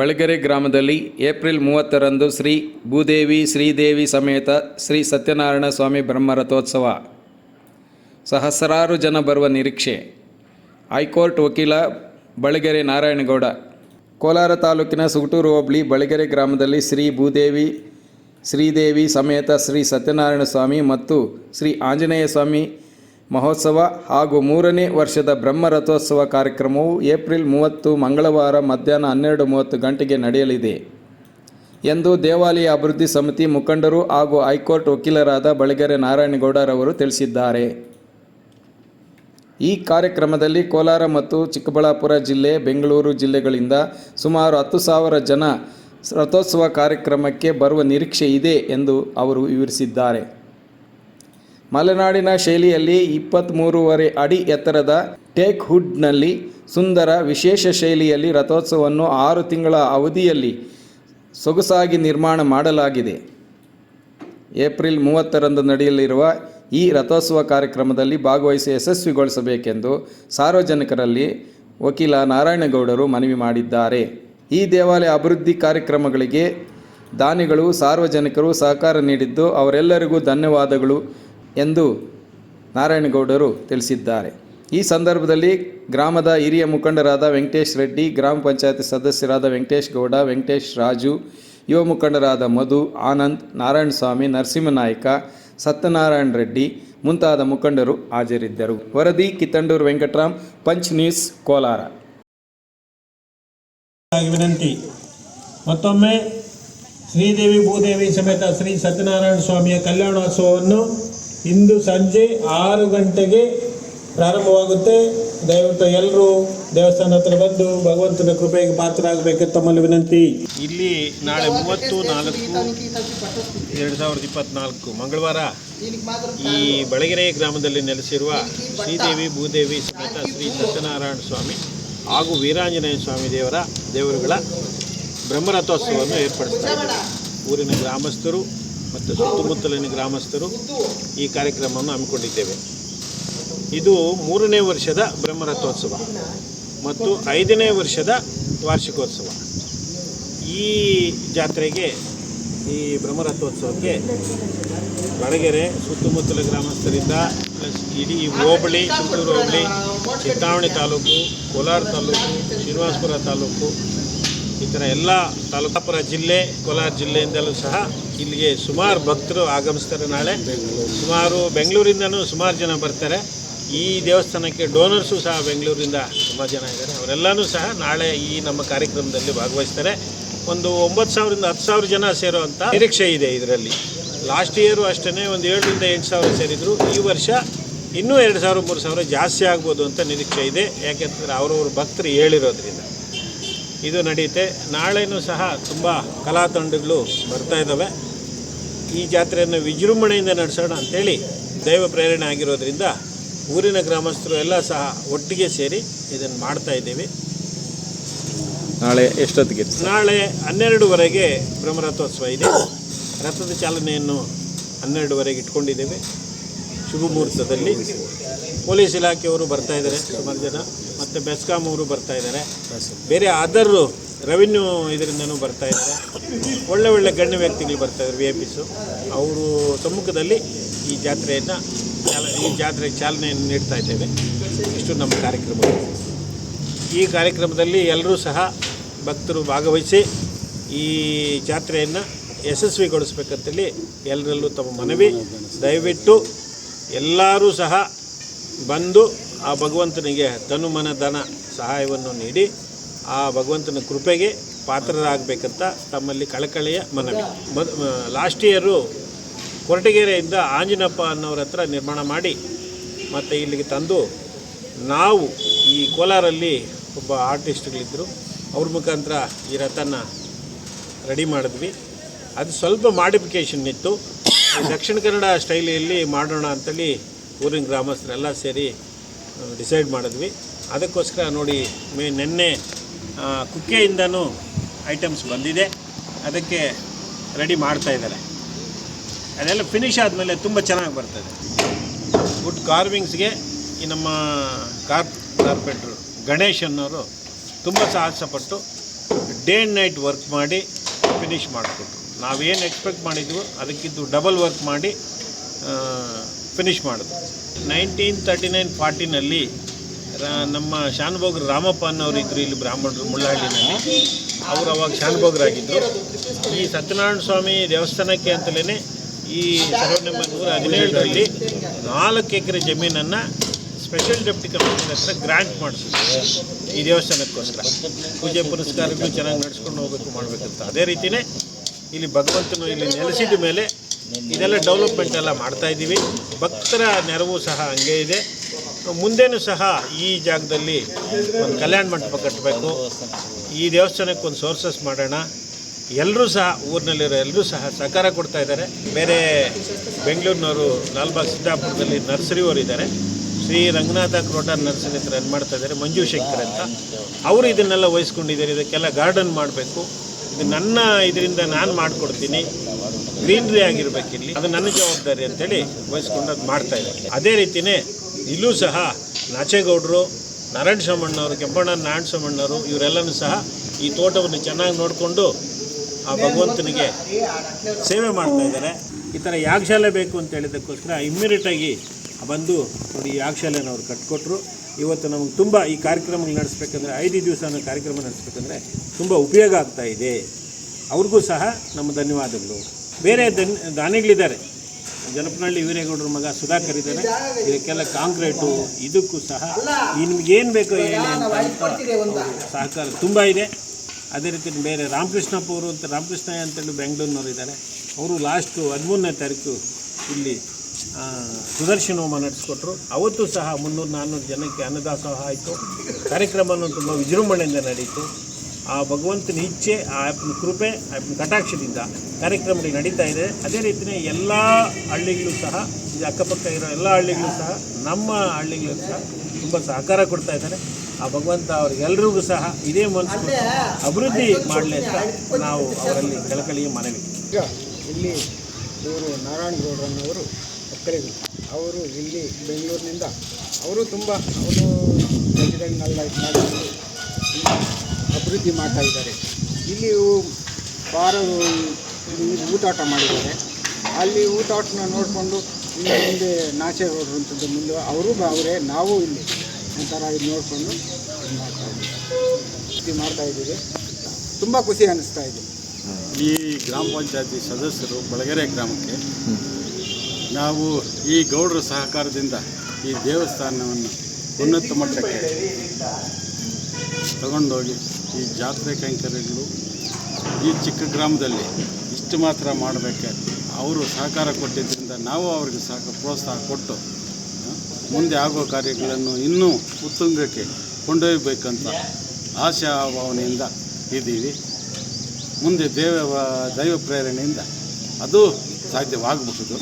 ಬಳಗೆರೆ ಗ್ರಾಮದಲ್ಲಿ ಏಪ್ರಿಲ್ ಮೂವತ್ತರಂದು ಶ್ರೀ ಭೂದೇವಿ, ಶ್ರೀದೇವಿ ಸಮೇತ ಶ್ರೀ ಸತ್ಯನಾರಾಯಣ ಸ್ವಾಮಿ ಬ್ರಹ್ಮರಥೋತ್ಸವ. ಸಹಸ್ರಾರು ಜನ ಬರುವ ನಿರೀಕ್ಷೆ. ಹೈಕೋರ್ಟ್ ವಕೀಲ ಬಳಗೆರೆ ನಾರಾಯಣಗೌಡ. ಕೋಲಾರ ತಾಲೂಕಿನ ಸುಗಟೂರು ಹೋಬಳಿ ಬಳಗೆರೆ ಗ್ರಾಮದಲ್ಲಿ ಶ್ರೀ ಭೂದೇವಿ, ಶ್ರೀದೇವಿ ಸಮೇತ ಶ್ರೀ ಸತ್ಯನಾರಾಯಣ ಸ್ವಾಮಿ ಮತ್ತು ಶ್ರೀ ಆಂಜನೇಯ ಸ್ವಾಮಿ ಮಹೋತ್ಸವ ಹಾಗೂ ಮೂರನೇ ವರ್ಷದ ಬ್ರಹ್ಮರಥೋತ್ಸವ ಕಾರ್ಯಕ್ರಮವು ಏಪ್ರಿಲ್ ಮೂವತ್ತು ಮಂಗಳವಾರ ಮಧ್ಯಾಹ್ನ ಹನ್ನೆರಡು ಮೂವತ್ತು ಗಂಟೆಗೆ ನಡೆಯಲಿದೆ ಎಂದು ದೇವಾಲಯ ಅಭಿವೃದ್ಧಿ ಸಮಿತಿ ಮುಖಂಡರು ಹಾಗೂ ಹೈಕೋರ್ಟ್ ವಕೀಲರಾದ ಬಳಗೆರೆ ನಾರಾಯಣಗೌಡರವರು ತಿಳಿಸಿದ್ದಾರೆ. ಈ ಕಾರ್ಯಕ್ರಮದಲ್ಲಿ ಕೋಲಾರ ಮತ್ತು ಚಿಕ್ಕಬಳ್ಳಾಪುರ ಜಿಲ್ಲೆ, ಬೆಂಗಳೂರು ಜಿಲ್ಲೆಗಳಿಂದ ಸುಮಾರು ಹತ್ತು ಸಾವಿರ ಜನ ರಥೋತ್ಸವ ಕಾರ್ಯಕ್ರಮಕ್ಕೆ ಬರುವ ನಿರೀಕ್ಷೆ ಇದೆ ಎಂದು ಅವರು ವಿವರಿಸಿದ್ದಾರೆ. ಮಲೆನಾಡಿನ ಶೈಲಿಯಲ್ಲಿ ಇಪ್ಪತ್ತ್ಮೂರುವರೆ ಅಡಿ ಎತ್ತರದ ಟೇಕ್ ಹುಡ್ನಲ್ಲಿ ಸುಂದರ ವಿಶೇಷ ಶೈಲಿಯಲ್ಲಿ ರಥೋತ್ಸವವನ್ನು ಆರು ತಿಂಗಳ ಅವಧಿಯಲ್ಲಿ ಸೊಗಸಾಗಿ ನಿರ್ಮಾಣ ಮಾಡಲಾಗಿದೆ. ಏಪ್ರಿಲ್ ಮೂವತ್ತರಂದು ನಡೆಯಲಿರುವ ಈ ರಥೋತ್ಸವ ಕಾರ್ಯಕ್ರಮದಲ್ಲಿ ಭಾಗವಹಿಸಿ ಯಶಸ್ವಿಗೊಳಿಸಬೇಕೆಂದು ಸಾರ್ವಜನಿಕರಲ್ಲಿ ವಕೀಲ ನಾರಾಯಣಗೌಡರು ಮನವಿ ಮಾಡಿದ್ದಾರೆ. ಈ ದೇವಾಲಯ ಅಭಿವೃದ್ಧಿ ಕಾರ್ಯಕ್ರಮಗಳಿಗೆ ದಾನಿಗಳು, ಸಾರ್ವಜನಿಕರು ಸಹಕಾರ ನೀಡಿದ್ದು ಅವರೆಲ್ಲರಿಗೂ ಧನ್ಯವಾದಗಳು. ಎಂದು ನಾರಾಯಣಗೌಡರು ತಿಳಿಸಿದ್ದಾರೆ. ಈ ಸಂದರ್ಭದಲ್ಲಿ ಗ್ರಾಮದ ಹಿರಿಯ ಮುಖಂಡರಾದ ವೆಂಕಟೇಶ್ ರೆಡ್ಡಿ, ಗ್ರಾಮ ಪಂಚಾಯತ್ ಸದಸ್ಯರಾದ ವೆಂಕಟೇಶ್ ಗೌಡ, ವೆಂಕಟೇಶ್ ರಾಜು, ಯುವ ಮುಖಂಡರಾದ ಮಧು, ಆನಂದ್, ನಾರಾಯಣಸ್ವಾಮಿ, ನರಸಿಂಹನಾಯಕ, ಸತ್ಯನಾರಾಯಣ ರೆಡ್ಡಿ ಮುಂತಾದ ಮುಖಂಡರು ಹಾಜರಿದ್ದರು. ವರದಿ, ಕಿತ್ತಂಡೂರು ವೆಂಕಟರಾಮ್, ಪಂಚ್ ನ್ಯೂಸ್, ಕೋಲಾರ. ವಿನಂತಿ. ಮತ್ತೊಮ್ಮೆ ಶ್ರೀದೇವಿ ಭೂದೇವಿ ಸಮೇತ ಶ್ರೀ ಸತ್ಯನಾರಾಯಣ ಸ್ವಾಮಿಯ ಕಲ್ಯಾಣೋತ್ಸವವನ್ನು ಇಂದು ಸಂಜೆ ಆರು ಗಂಟೆಗೆ ಪ್ರಾರಂಭವಾಗುತ್ತೆ. ದಯವಿಟ್ಟು ಎಲ್ಲರೂ ದೇವಸ್ಥಾನ ಹತ್ರ ಬಂದು ಭಗವಂತನ ಕೃಪೆಗೆ ಪಾತ್ರರಾಗಬೇಕು ತಮ್ಮಲ್ಲಿ ವಿನಂತಿ. ಇಲ್ಲಿ ನಾಳೆ ಮೂವತ್ತು, ನಾಲ್ಕು, ಎರಡು ಸಾವಿರದ ಇಪ್ಪತ್ನಾಲ್ಕು ಮಂಗಳವಾರ ಈ ಬಳಗೆರೆ ಗ್ರಾಮದಲ್ಲಿ ನೆಲೆಸಿರುವ ಶ್ರೀದೇವಿ, ಭೂದೇವಿ, ಸಮೇತ ಶ್ರೀ ಸತ್ಯನಾರಾಯಣ ಸ್ವಾಮಿ ಹಾಗೂ ವೀರಾಂಜನೇಯ ಸ್ವಾಮಿ ದೇವರ ದೇವರುಗಳ ಬ್ರಹ್ಮರಥೋತ್ಸವವನ್ನು ಏರ್ಪಡಿಸ್ತಾರೆ ಊರಿನ ಗ್ರಾಮಸ್ಥರು ಮತ್ತು ಸುತ್ತಮುತ್ತಲಿನ ಗ್ರಾಮಸ್ಥರು ಈ ಕಾರ್ಯಕ್ರಮವನ್ನು ಹಮ್ಮಿಕೊಂಡಿದ್ದೇವೆ. ಇದು ಮೂರನೇ ವರ್ಷದ ಬ್ರಹ್ಮರಥೋತ್ಸವ ಮತ್ತು ಐದನೇ ವರ್ಷದ ವಾರ್ಷಿಕೋತ್ಸವ. ಈ ಜಾತ್ರೆಗೆ, ಈ ಬ್ರಹ್ಮರಥೋತ್ಸವಕ್ಕೆ ಬಡಗೆರೆ, ಸುತ್ತಮುತ್ತಲ ಗ್ರಾಮಸ್ಥರಿಂದ ಪ್ಲಸ್ ಇಡೀ ಹೋಬಳಿ ಚಿತ್ತೂರು ಹೋಬಳಿ, ಚಿತ್ತಾವಣಿ ತಾಲೂಕು, ಕೋಲಾರ ತಾಲೂಕು, ಶ್ರೀನಿವಾಸಪುರ ತಾಲೂಕು ಈ ಥರ ಎಲ್ಲ ತಾಲೂಕಾಪುರ ಜಿಲ್ಲೆ, ಕೋಲಾರ ಜಿಲ್ಲೆಯಿಂದಲೂ ಸಹ ಇಲ್ಲಿಗೆ ಸುಮಾರು ಭಕ್ತರು ಆಗಮಿಸ್ತಾರೆ ನಾಳೆ. ಸುಮಾರು ಬೆಂಗಳೂರಿಂದನೂ ಸುಮಾರು ಜನ ಬರ್ತಾರೆ. ಈ ದೇವಸ್ಥಾನಕ್ಕೆ ಡೋನರ್ಸು ಸಹ ಬೆಂಗಳೂರಿಂದ ತುಂಬ ಜನ ಇದ್ದಾರೆ. ಅವರೆಲ್ಲನೂ ಸಹ ನಾಳೆ ಈ ನಮ್ಮ ಕಾರ್ಯಕ್ರಮದಲ್ಲಿ ಭಾಗವಹಿಸ್ತಾರೆ. ಒಂದು ಒಂಬತ್ತು ಸಾವಿರದಿಂದ ಹತ್ತು ಸಾವಿರ ಜನ ಸೇರುವಂಥ ನಿರೀಕ್ಷೆ ಇದೆ ಇದರಲ್ಲಿ. ಲಾಸ್ಟ್ ಇಯರು ಅಷ್ಟೇ ಒಂದು ಏಳರಿಂದ ಎಂಟು ಸಾವಿರ ಸೇರಿದ್ರು. ಈ ವರ್ಷ ಇನ್ನೂ ಎರಡು ಸಾವಿರ, ಮೂರು ಸಾವಿರ ಜಾಸ್ತಿ ಆಗ್ಬೋದು ಅಂತ ನಿರೀಕ್ಷೆ ಇದೆ. ಯಾಕೆಂತಂದರೆ ಅವರವ್ರ ಭಕ್ತರು ಹೇಳಿರೋದ್ರಿಂದ. ಇದು ನಡೆಯುತ್ತೆ. ನಾಳೆನೂ ಸಹ ತುಂಬ ಕಲಾ ತಂಡಗಳು ಬರ್ತಾ ಇದ್ದಾವೆ ಈ ಜಾತ್ರೆಯನ್ನು ವಿಜೃಂಭಣೆಯಿಂದ ನಡೆಸೋಣ ಅಂಥೇಳಿ ದೈವ ಪ್ರೇರಣೆ ಆಗಿರೋದ್ರಿಂದ ಊರಿನ ಗ್ರಾಮಸ್ಥರು ಎಲ್ಲ ಸಹ ಒಟ್ಟಿಗೆ ಸೇರಿ ಇದನ್ನು ಮಾಡ್ತಾ ಇದ್ದೀವಿ. ನಾಳೆ ಎಷ್ಟೊತ್ತಿಗೆ? ನಾಳೆ ಹನ್ನೆರಡುವರೆಗೆ ಬ್ರಹ್ಮರಥೋತ್ಸವ ಇದೆ. ರಥದ ಚಾಲನೆಯನ್ನು ಹನ್ನೆರಡುವರೆಗೆ ಇಟ್ಕೊಂಡಿದ್ದೇವೆ. ಶುಭ ಮುಹೂರ್ತದಲ್ಲಿ ಪೊಲೀಸ್ ಇಲಾಖೆಯವರು ಬರ್ತಾ ಇದ್ದಾರೆ ಸುಮಾರು ಜನ, ಮತ್ತು ಬೆಸ್ಕಾಂ ಅವರು ಬರ್ತಾ ಇದ್ದಾರೆ. ಬೇರೆ ಅದರ್ ರೆವಿನ್ಯೂ ಇದರಿಂದನೂ ಬರ್ತಾ ಇದ್ದಾರೆ. ಒಳ್ಳೆ ಒಳ್ಳೆ ಗಣ್ಯ ವ್ಯಕ್ತಿಗಳು ಬರ್ತಾ ಇದ್ದಾರೆ ವಿ ಐ ಪಿಸು ಅವರು ಸಮ್ಮುಖದಲ್ಲಿ ಈ ಜಾತ್ರೆಯನ್ನು ಚಾಲ, ಈ ಜಾತ್ರೆಗೆ ಚಾಲನೆಯನ್ನು ನೀಡ್ತಾ ಇದ್ದೇವೆ. ಇಷ್ಟು ನಮ್ಮ ಕಾರ್ಯಕ್ರಮ ಈ ಕಾರ್ಯಕ್ರಮದಲ್ಲಿ ಎಲ್ಲರೂ ಸಹ ಭಕ್ತರು ಭಾಗವಹಿಸಿ ಈ ಜಾತ್ರೆಯನ್ನು ಯಶಸ್ವಿಗೊಳಿಸ್ಬೇಕಂತೇಳಿ ಎಲ್ಲರಲ್ಲೂ ತಮ್ಮ ಮನವಿ. ದಯವಿಟ್ಟು ಎಲ್ಲರೂ ಸಹ ಬಂದು ಆ ಭಗವಂತನಿಗೆ ತನುಮನ ಧನ ಸಹಾಯವನ್ನು ನೀಡಿ ಆ ಭಗವಂತನ ಕೃಪೆಗೆ ಪಾತ್ರರಾಗಬೇಕಂತ ತಮ್ಮಲ್ಲಿ ಕಳಕಳಿಯ ಮನವಿ. ಲಾಸ್ಟ್ ಇಯರು ಕೊರಟಗೆರೆಯಿಂದ ಆಂಜನಪ್ಪ ಅನ್ನೋರ ಹತ್ರ ನಿರ್ಮಾಣ ಮಾಡಿ ಮತ್ತು ಇಲ್ಲಿಗೆ ತಂದು ನಾವು ಈ ಕೋಲಾರಲ್ಲಿ ಒಬ್ಬ ಆರ್ಟಿಸ್ಟ್ಗಳಿದ್ದರು ಅವ್ರ ಮುಖಾಂತರ ಈ ರಥನ ರೆಡಿ ಮಾಡಿದ್ವಿ. ಅದು ಸ್ವಲ್ಪ ಮಾಡಿಫಿಕೇಷನ್ ಇತ್ತು. ದಕ್ಷಿಣ ಕನ್ನಡ ಸ್ಟೈಲಿಯಲ್ಲಿ ಮಾಡೋಣ ಅಂತೇಳಿ ಊರಿನ ಗ್ರಾಮಸ್ಥರೆಲ್ಲ ಸೇರಿ ಡಿಸೈಡ್ ಮಾಡಿದ್ವಿ. ಅದಕ್ಕೋಸ್ಕರ ನೋಡಿ, ಮೇ, ನಿನ್ನೆ ಕುಕ್ಕೆಯಿಂದನೂ ಐಟಮ್ಸ್ ಬಂದಿದೆ. ಅದಕ್ಕೆ ರೆಡಿ ಮಾಡ್ತಾ ಇದ್ದಾರೆ. ಅದೆಲ್ಲ ಫಿನಿಶ್ ಆದಮೇಲೆ ತುಂಬ ಚೆನ್ನಾಗಿ ಬರ್ತದೆ. ವುಡ್ ಕಾರ್ವಿಂಗ್ಸ್ಗೆ ಈ ನಮ್ಮ ಕಾರ್ ಕಾರ್ಪೆಂಟ್ರು ಗಣೇಶ್ ಅನ್ನೋರು ತುಂಬ ಸಾಹಸಪಟ್ಟು ಡೇ ಆ್ಯಂಡ್ ನೈಟ್ ವರ್ಕ್ ಮಾಡಿ ಫಿನಿಷ್ ಮಾಡಿಕೊಟ್ರು. ನಾವೇನು ಎಕ್ಸ್ಪೆಕ್ಟ್ ಮಾಡಿದ್ವು ಅದಕ್ಕಿದ್ದು ಡಬಲ್ ವರ್ಕ್ ಮಾಡಿ ಫಿನಿಶ್ ಮಾಡಿದ್ರು ನೈನ್ಟೀನ್ ತರ್ಟಿ ನೈನ್ ಫಾರ್ಟಿನಲ್ಲಿ ನಮ್ಮ ಶಾನುಭೋಗರು ರಾಮಪ್ಪ ಅನ್ನೋರು ಇದ್ದರು ಇಲ್ಲಿ ಬ್ರಾಹ್ಮಣರು ಮುಳ್ಳಹಳ್ಳಿನಲ್ಲಿ. ಅವರು ಅವಾಗ ಶಾನುಭೋಗರಾಗಿದ್ದರು ಈ ಸತ್ಯನಾರಾಯಣ ಸ್ವಾಮಿ ದೇವಸ್ಥಾನಕ್ಕೆ ಅಂತಲೇ ಈ ಸಾವಿರದ ಒಂಬೈನೂರ ಹದಿನೇಳರಲ್ಲಿ ನಾಲ್ಕು ಎಕರೆ ಜಮೀನನ್ನು ಸ್ಪೆಷಲ್ ಡೆಪ್ಟಿ ಕಮಿಷನರ್ ಹತ್ರ ಗ್ರ್ಯಾಂಟ್ ಮಾಡಿಸಿದ್ರು. ಈ ದೇವಸ್ಥಾನಕ್ಕೋಸ್ಕರ. ಪೂಜೆ ಪುರಸ್ಕಾರಗಳು ಚೆನ್ನಾಗಿ ನಡೆಸ್ಕೊಂಡು ಹೋಗಬೇಕು ಮಾಡಬೇಕಂತ. ಅದೇ ರೀತಿಯೇ ಇಲ್ಲಿ ಭಗವಂತನು ಇಲ್ಲಿ ನೆಲೆಸಿದ ಮೇಲೆ ಇದೆಲ್ಲ ಡೆವಲಪ್ಮೆಂಟ್ ಎಲ್ಲ ಮಾಡ್ತಾ ಇದ್ದೀವಿ. ಭಕ್ತರ ನೆರವು ಸಹ ಹಂಗೆ ಇದೆ. ಮುಂದೇನೂ ಸಹ ಈ ಜಾಗದಲ್ಲಿ ಒಂದು ಕಲ್ಯಾಣ ಮಂಟಪ ಕಟ್ಟಬೇಕು. ಈ ದೇವಸ್ಥಾನಕ್ಕೆ ಒಂದು ಸೋರ್ಸಸ್ ಮಾಡೋಣ. ಎಲ್ಲರೂ ಸಹ, ಊರಿನಲ್ಲಿರೋ ಎಲ್ಲರೂ ಸಹ ಸಹಕಾರ ಕೊಡ್ತಾ ಇದ್ದಾರೆ. ಬೇರೆ ಬೆಂಗಳೂರಿನವರು ಲಾಲ್ಬಾಗ್ ಸಿದ್ದಾಪುರದಲ್ಲಿ ನರ್ಸರಿಯವರು ಇದ್ದಾರೆ. ಶ್ರೀ ರಂಗನಾಥ ಕ್ರೋಟ ನರ್ಸರಿ ಹತ್ರ ಏನು ಮಾಡ್ತಾ ಇದ್ದಾರೆ ಮಂಜು ಶಂಕರ್ ಅಂತ. ಅವರು ಇದನ್ನೆಲ್ಲ ವಹಿಸ್ಕೊಂಡಿದ್ದಾರೆ. ಇದಕ್ಕೆಲ್ಲ ಗಾರ್ಡನ್ ಮಾಡಬೇಕು. ನನ್ನ ಇದರಿಂದ ನಾನು ಮಾಡಿಕೊಡ್ತೀನಿ. ಗ್ರೀನ್ರಿ ಆಗಿರ್ಬೇಕಿಲ್ಲಿ. ಅದು ನನ್ನ ಜವಾಬ್ದಾರಿ ಅಂತೇಳಿ ವಹಿಸ್ಕೊಂಡು ಅದು ಮಾಡ್ತಾ ಇದ್ದಾರೆ. ಅದೇ ರೀತಿಯೇ ಇಲ್ಲೂ ಸಹ ನಾಚೇಗೌಡರು, ನಾರಾಯಣ ಸೋಮಣ್ಣವರು ಕೆಂಪಣ್ಣ ನಾರಾಯಣ ಸೋಮಣ್ಣವರು ಇವರೆಲ್ಲನೂ ಸಹ ಈ ತೋಟವನ್ನು ಚೆನ್ನಾಗಿ ನೋಡಿಕೊಂಡು ಆ ಭಗವಂತನಿಗೆ ಸೇವೆ ಮಾಡ್ತಾ ಇದ್ದಾರೆ. ಈ ಥರ ಯಾಗಶಾಲೆ ಬೇಕು ಅಂತ ಹೇಳಿದ್ದಕ್ಕೋಸ್ಕರ ಇಮ್ಮಿಡಿಯೇಟಾಗಿ ಬಂದು ನೋಡಿ ಯಾಗಶಾಲೆನ ಅವ್ರು ಕಟ್ಕೊಟ್ರು. ಇವತ್ತು ನಮಗೆ ತುಂಬ ಈ ಕಾರ್ಯಕ್ರಮಗಳು ನಡೆಸ್ಬೇಕಂದ್ರೆ ಐದು ದಿವಸ ಅನ್ನೋ ಕಾರ್ಯಕ್ರಮ ನಡೆಸ್ಬೇಕಂದ್ರೆ ತುಂಬ ಉಪಯೋಗ ಆಗ್ತಾ ಇದೆ. ಅವ್ರಿಗೂ ಸಹ ನಮ್ಮ ಧನ್ಯವಾದಗಳು. ಬೇರೆ ದನ್ ದಾನಿಗಳಿದ್ದಾರೆ. ಜನಪನಹಳ್ಳಿ ವೀರೇಗೌಡರ ಮಗ ಸುಧಾಕರ್ ಇದ್ದಾರೆ. ಇದಕ್ಕೆಲ್ಲ ಕಾಂಕ್ರೀಟು ಇದಕ್ಕೂ ಸಹ ನಿಮ್ಗೇನು ಬೇಕೋ ಹೇಳಿ ಅಂತ ಸಹಕಾರ ತುಂಬ ಇದೆ. ಅದೇ ರೀತಿ ಬೇರೆ ರಾಮಕೃಷ್ಣಪ್ಪ ಅವರು ಅಂತ ರಾಮಕೃಷ್ಣ ಅಂತೇಳಿ ಬೆಂಗಳೂರಿನವರು ಇದ್ದಾರೆ. ಅವರು ಲಾಸ್ಟು ಹದಿಮೂರನೇ ತಾರೀಕು ಇಲ್ಲಿ ಆ, ನಡೆಸಿಕೊಟ್ರು. ಅವತ್ತು ಸಹ ಮುನ್ನೂರು ನಾನ್ನೂರು ಜನಕ್ಕೆ ಅನ್ನದಾಸೋಹ ಆಯಿತು. ಕಾರ್ಯಕ್ರಮವನ್ನು ತುಂಬ ವಿಜೃಂಭಣೆಯಿಂದ ನಡೀತು. ಆ ಭಗವಂತನ ಇಚ್ಛೆ ಆ ಆ್ಯಪ್ನ ಕೃಪೆ ಆ್ಯಪ್ನ ಕಟಾಕ್ಷದಿಂದ ಕಾರ್ಯಕ್ರಮಗಳು ನಡೀತಾ ಇದೆ. ಅದೇ ರೀತಿಯೇ ಎಲ್ಲ ಹಳ್ಳಿಗಳು ಸಹ ಇದು ಅಕ್ಕಪಕ್ಕ ಇರೋ ಎಲ್ಲ ಹಳ್ಳಿಗಳು ಸಹ ನಮ್ಮ ಹಳ್ಳಿಗಳು ಸಹ ತುಂಬ ಸಹಕಾರ ಕೊಡ್ತಾ ಇದ್ದಾರೆ. ಆ ಭಗವಂತ ಅವ್ರಿಗೆಲ್ರಿಗೂ ಸಹ ಇದೇ ಮನಸ್ಸು ಅಭಿವೃದ್ಧಿ ಮಾಡಲಿ ಅಂತ ನಾವು ಅವರಲ್ಲಿ ಕಳಕಳಿಯ ಮನವಿ. ಈಗ ಇಲ್ಲಿ ಇವರು ನಾರಾಯಣ ಗೌಡ್ರನ್ನವರು ಅವರು ಇಲ್ಲಿ ಬೆಂಗಳೂರಿನಿಂದ, ಅವರು ತುಂಬ ಅವರು ರೆಸಿಡೆಂಟ್ನೆಲ್ಲ ಇದು ಮಾಡಿಕೊಂಡು ಅಭಿವೃದ್ಧಿ ಮಾಡ್ತಾ ಇದ್ದಾರೆ. ಇಲ್ಲಿ ಇಲ್ಲಿ ಊಟಾಟ ಮಾಡಿದ್ದಾರೆ. ಅಲ್ಲಿ ಊಟಾಟನ ನೋಡಿಕೊಂಡು ಇಲ್ಲಿ ಮುಂದೆ ನಾಚೆ ಅಂತದ್ದು ಮುಂದೆ ಅವರು ಅವರೇ, ನಾವು ಇಲ್ಲಿ ಒಂಥರ ಇದು ನೋಡಿಕೊಂಡು ಮಾಡ್ತಾ ಇದ್ದೀವಿ. ಇದು ಮಾಡ್ತಾ ಇದ್ದೀವಿ. ತುಂಬ ಖುಷಿ ಅನ್ನಿಸ್ತಾ ಇದೆ. ಈ ಗ್ರಾಮ ಪಂಚಾಯತಿ ಸದಸ್ಯರು ಬಳಗೆರೆ ಗ್ರಾಮಕ್ಕೆ ನಾವು ಈ ಗೌಡರ ಸಹಕಾರದಿಂದ ಈ ದೇವಸ್ಥಾನವನ್ನು ಉನ್ನತ ಮಟ್ಟಕ್ಕೆ ತಗೊಂಡೋಗಿ ಈ ಜಾತ್ರೆ ಕೈಂಕರ್ಯಗಳು ಈ ಚಿಕ್ಕ ಗ್ರಾಮದಲ್ಲಿ ಇಷ್ಟು ಮಾತ್ರ ಮಾಡಬೇಕೆ. ಅವರು ಸಹಕಾರ ಕೊಟ್ಟಿದ್ದರಿಂದ ನಾವು ಅವ್ರಿಗೆ ಸಹ ಪ್ರೋತ್ಸಾಹ ಕೊಟ್ಟು ಮುಂದೆ ಆಗೋ ಕಾರ್ಯಗಳನ್ನು ಇನ್ನೂ ಉತ್ತುಂಗಕ್ಕೆ ಕೊಂಡೊಯ್ಯಬೇಕಂತ ಆಶಾ ಭಾವನೆಯಿಂದ ಇದ್ದೀವಿ. ಮುಂದೆ ದೇವ, ದೈವ ಪ್ರೇರಣೆಯಿಂದ ಅದು ಸಾಧ್ಯವಾಗಬಹುದು.